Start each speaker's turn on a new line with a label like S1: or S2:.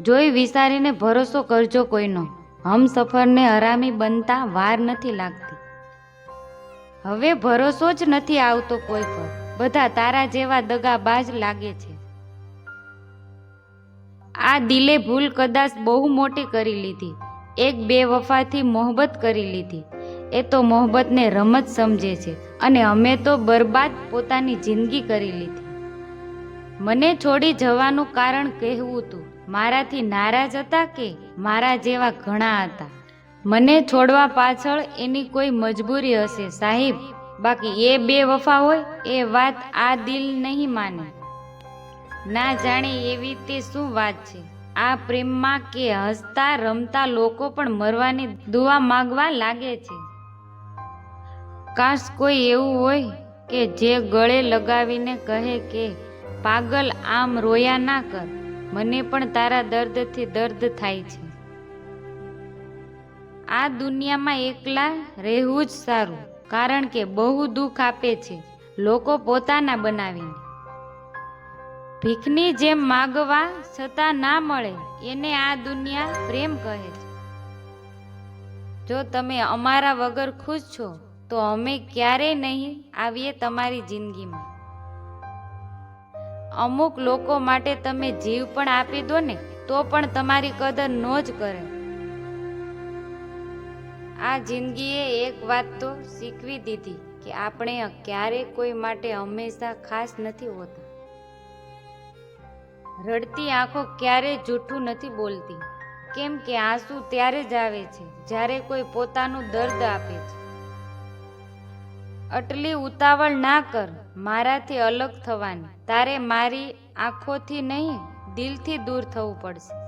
S1: જોઈ વિચારીને ભરોસો કરજો કોઈનો. હમસફરને હરામી બનતા વાર નથી લાગતી. હવે ભરોસો જ નથી આવતો કોઈ પર. બધા તારા જેવા દગાબાજ લાગે છે. આ દિલે ભૂલ કદાચ બહુ મોટી કરી લીધી. એક બે વફાથી મોહબત કરી લીધી. એ તો મોહબ્બતને રમત સમજે છે અને અમે તો બરબાદ પોતાની જિંદગી કરી લીધી. મને છોડી જવાનું કારણ કહેવું તું. મારાથી નારાજ હતા કે મારા જેવા ઘણા હતા? મને છોડવા પાછળ એની કોઈ મજબૂરી હશે, સાહેબ. બાકી એ બે વફા હોય, એ વાત આ દિલ નહીં માને. ના જાણે એવી તે શું વાત છે? આ પ્રેમમાં કે હસતા રમતા લોકો પણ મરવાની દુઆ માગવા લાગે છે. કાશ કોઈ એવું હોય કે જે ગળે લગાવીને કહે કે, પાગલ આમ રોયા ના કર. મને પણ તારા દર્દથી દર્દ થાય છે. આ દુનિયામાં એકલા રહેવું જ સારું, કારણ કે બહુ દુઃખ આપે છે, લોકો પોતાના બનાવીને. ભીખની જેમ માગવા છતાં ના મળે, એને આ દુનિયા પ્રેમ કહે છે. જો તમે અમારા વગર ખુશ છો, તો અમે ક્યારેય નહીં આવીએ તમારી જિંદગીમાં. અમુક લોકો માટે તમે જીવ પણ આપી દો ને, તો પણ તમારી કદર નો જ કરે. આ જિંદગીએ એક વાત તો શીખવી દીધી કે આપણે ક્યારેય કોઈ માટે હંમેશા ખાસ નથી હોતા. રડતી આંખો ક્યારેય જૂઠું નથી બોલતી. કેમ કે આંસુ ત્યારે જ આવે છે, જ્યારે કોઈ પોતાનું દર્દ આપે છે. આટલી ઉતાવળ ના કર, મારાથી અલગ થવાની. તારે મારી આંખોથી નહીં, દિલથી દૂર થવું પડશે.